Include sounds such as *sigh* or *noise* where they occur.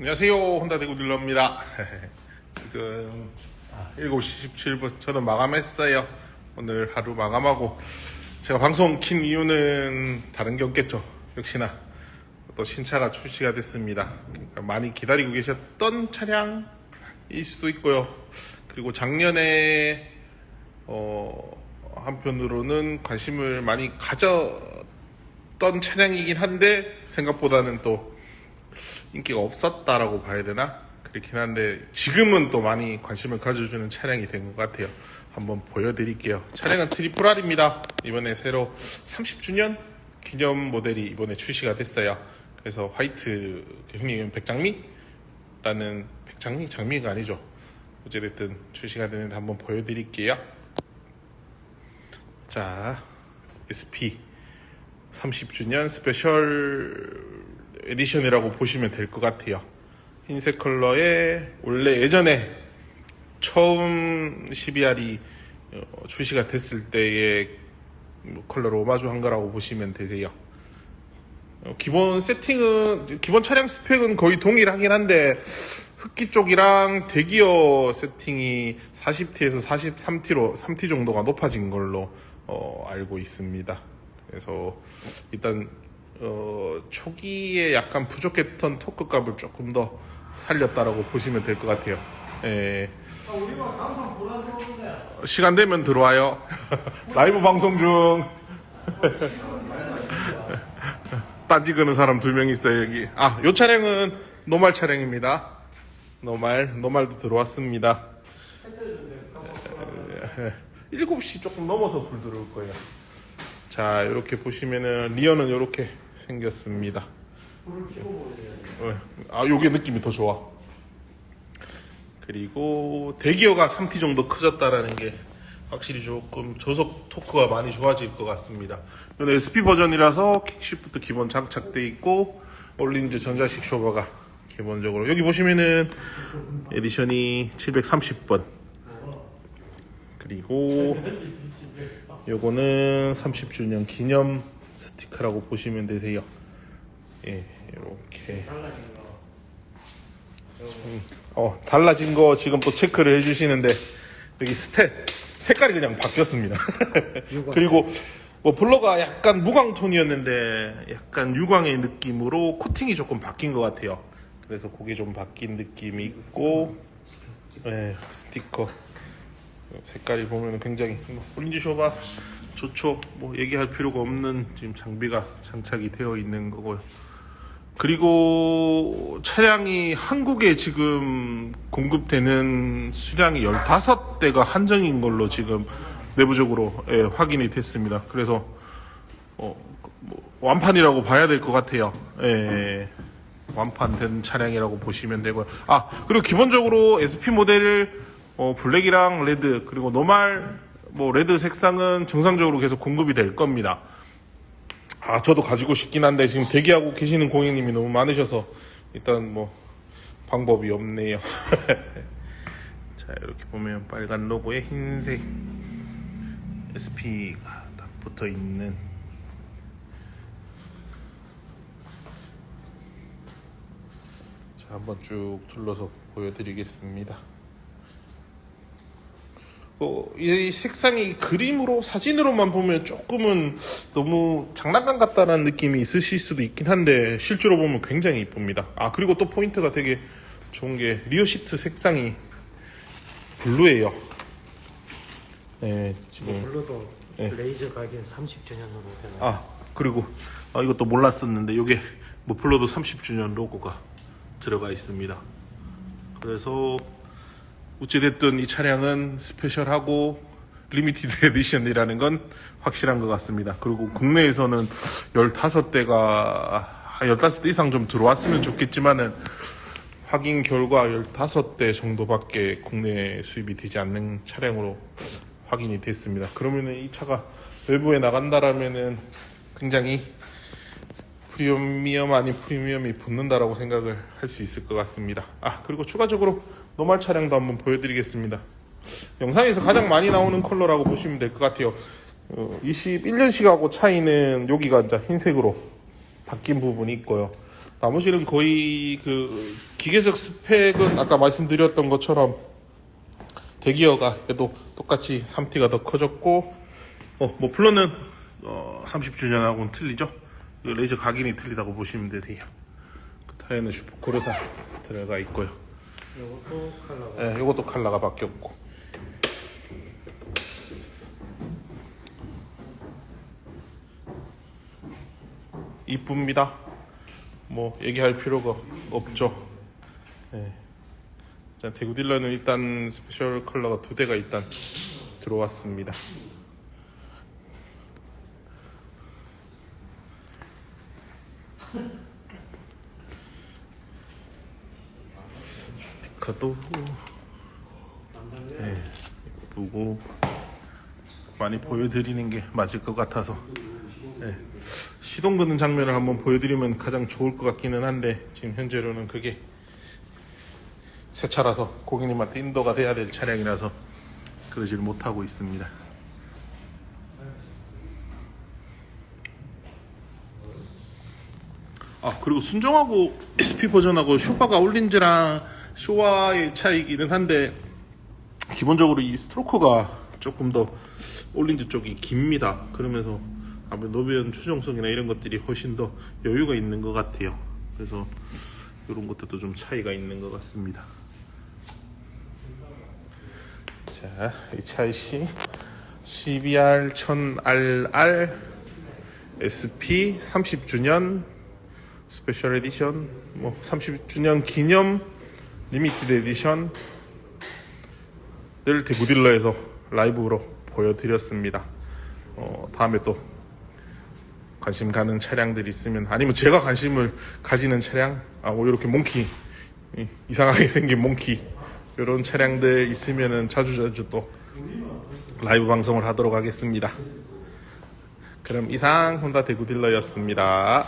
안녕하세요. 혼다 대구 딜러입니다. *laughs* 지금 아, 7시 17분 저는 마감했어요. 오늘 하루 마감하고 제가 방송 킨 이유는 다른 게 없겠죠. 역시나 또 신차가 출시가 됐습니다. 그러니까 많이 기다리고 계셨던 차량일 수도 있고요. 그리고 작년에 어, 한편으로는 관심을 많이 가졌던 차량이긴 한데 생각보다는 또 인기가 없었다라고 봐야 되나? 그렇긴 한데 지금은 또 많이 관심을 가져주는 차량이 된 것 같아요. 한번 보여드릴게요. 차량은 트리플 R입니다. 이번에 새로 30주년 기념 모델이 이번에 출시가 됐어요. 그래서 화이트 그 형님 백장미라는 백장미 장미가 아니죠. 어찌됐든 출시가 되는데 한번 보여드릴게요. 자, SP 30주년 스페셜 에디션이라고 보시면 될 것 같아요. 흰색 컬러에 원래 예전에 처음 12R이 어, 출시가 됐을 때의 뭐 컬러로 오마주한 거라고 보시면 되세요. 어, 기본 세팅은 기본 차량 스펙은 거의 동일하긴 한데 흡기 쪽이랑 대기어 세팅이 40T에서 43T로 3T 정도가 높아진 걸로 어, 알고 있습니다. 그래서 일단 어, 초기에 약간 부족했던 토크 값을 조금 더 살렸다라고 보시면 될 것 같아요. 예. 시간 되면 들어와요. *laughs* 라이브 방송 중. *laughs* 딴지 그는 사람 두 명 있어요, 여기. 아, 요 차량은 노말 차량입니다. 노말, 노말도 들어왔습니다. 7시 조금 넘어서 불 들어올 거예요. 자, 이렇게 보시면은 리어는 이렇게 생겼습니다. 어, 아, 요게 느낌이 더 좋아. 그리고 대기어가 3T 정도 커졌다라는 게 확실히 조금 저속 토크가 많이 좋아질 것 같습니다. 이건 SP 버전이라서 킥시프트 기본 장착돼 있고 올린즈 전자식 쇼버가 기본적으로 여기 보시면은 에디션이 730번 그리고 요거는 30주년 기념 스티커라고 보시면 되세요. 예, 이렇게. 어, 달라진 거 지금 또 체크를 해주시는데, 여기 스탯, 색깔이 그냥 바뀌었습니다. *laughs* 그리고, 뭐, 블러가 약간 무광 톤이었는데, 약간 유광의 느낌으로 코팅이 조금 바뀐 것 같아요. 그래서 그게 좀 바뀐 느낌이 있고, 예, 스티커. 색깔이 보면 굉장히 홀린지 쇼바 좋죠. 뭐 얘기할 필요가 없는 지금 장비가 장착이 되어 있는 거고요. 그리고 차량이 한국에 지금 공급되는 수량이 15대가 한정인 걸로 지금 내부적으로 예, 확인이 됐습니다. 그래서 어, 뭐 완판이라고 봐야 될 것 같아요. 예, 완판된 차량이라고 보시면 되고요. 아 그리고 기본적으로 SP 모델을 어, 블랙이랑 레드 그리고 노말 뭐 레드 색상은 정상적으로 계속 공급이 될 겁니다. 아 저도 가지고 싶긴 한데 지금 대기하고 계시는 고객님이 너무 많으셔서 일단 뭐 방법이 없네요. *laughs* 자 이렇게 보면 빨간 로고에 흰색 SP가 딱 붙어 있는 자 한번 쭉 둘러서 보여드리겠습니다. 어, 이 색상이 그림으로 사진으로만 보면 조금은 너무 장난감 같다라는 느낌이 있으실 수도 있긴 한데 실제로 보면 굉장히 이쁩니다. 아 그리고 또 포인트가 되게 좋은 게 리어 시트 색상이 블루예요. 네 지금 블루도 네. 레이저 가게 30주년으로 되나 아 그리고 아, 이것도 몰랐었는데 이게 머플러도 30주년 로고가 들어가 있습니다. 그래서 어찌됐든 이 차량은 스페셜하고 리미티드 *laughs* 에디션이라는 건 확실한 것 같습니다. 그리고 국내에서는 15대가 15대 이상 좀 들어왔으면 좋겠지만은 확인 결과 15대 정도밖에 국내에 수입이 되지 않는 차량으로 확인이 됐습니다. 그러면은 이 차가 외부에 나간다라면은 굉장히 프리미엄 아닌 프리미엄이 붙는다라고 생각을 할 수 있을 것 같습니다. 아 그리고 추가적으로 노말 차량도 한번 보여드리겠습니다. 영상에서 가장 많이 나오는 컬러라고 보시면 될 것 같아요. 어, 21년식하고 차이는 여기가 이제 흰색으로 바뀐 부분이 있고요. 나머지는 거의 그 기계적 스펙은 아까 말씀드렸던 것처럼 대기어가 그래도 똑같이 3T가 더 커졌고 어, 뭐 플러는 어, 30주년하고는 틀리죠. 그 레이저 각인이 틀리다고 보시면 되세요. 그 타이어는 슈퍼 고려사 들어가 있고요. 이것도 컬러가 예, 이것도 컬러가 바뀌었고. 이쁩니다. 뭐 얘기할 필요가 없죠. 예. 자, 대구 딜러는 일단 스페셜 컬러가 두 대가 일단 들어왔습니다. 스티커도 네, 보고 많이 보여드리는 게 맞을 것 같아서 네, 시동 거는 장면을 한번 보여드리면 가장 좋을 것 같기는 한데 지금 현재로는 그게 새 차라서 고객님한테 인도가 돼야 될 차량이라서 그러질 못하고 있습니다. 아 그리고 순정하고 SP 버전하고 쇼바가 올린즈랑 쇼와의 차이기는 한데 기본적으로 이 스트로크가 조금 더 올린즈 쪽이 깁니다. 그러면서 아무래도 노변 추정성이나 이런 것들이 훨씬 더 여유가 있는 것 같아요. 그래서 이런 것들도 좀 차이가 있는 것 같습니다. 자, HIC CBR 1000RR SP 30주년 스페셜 에디션 뭐 30주년 기념 리미티드 에디션 늘 대구 딜러에서 라이브로 보여드렸습니다. 어, 다음에 또 관심 가는 차량들이 있으면 아니면 제가 관심을 가지는 차량 아, 뭐 이렇게 몽키 이- 이상하게 *laughs* 생긴 몽키 이런 차량들 있으면은 자주자주 또 라이브 방송을 하도록 하겠습니다. 그럼 이상 혼다 대구 딜러였습니다.